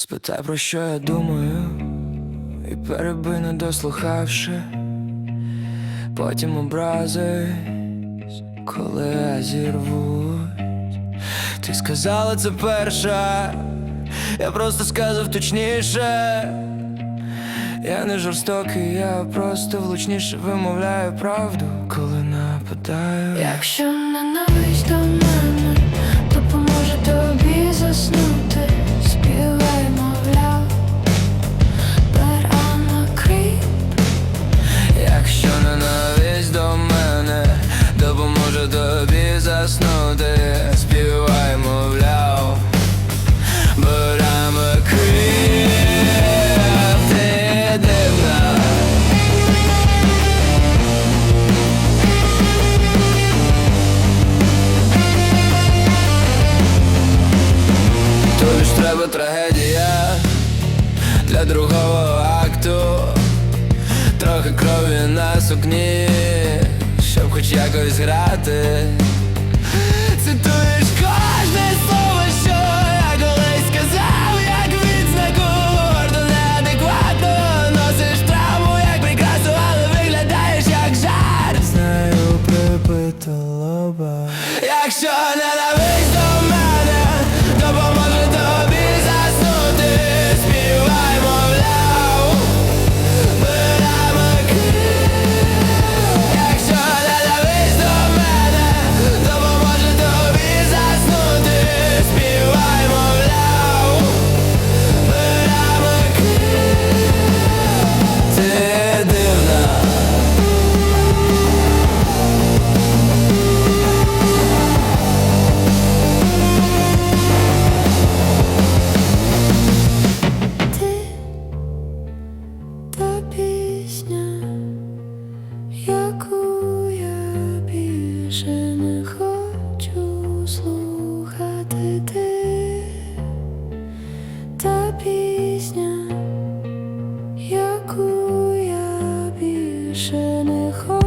Спитай, про що я думаю, і перебий, не дослухавши, потім образи, коли я зірвусь. Ти сказала це перша, я просто сказав точніше. Я не жорстокий, я просто влучніше вимовляю правду, коли нападаю. Якщо ненависть до мене тебе трагедія для другого акту, трохи крові на сукні, щоб хоч якось грати. Цитуєш кожне слово, що я колись казав, як відзнаку гордо неадекватно Носиш травму, як прикрасу, але виглядаєш як жар Знаю, припито Якщо не пісня, яку я більше не хочу слухати ти, та пісня, яку я більше не хочу.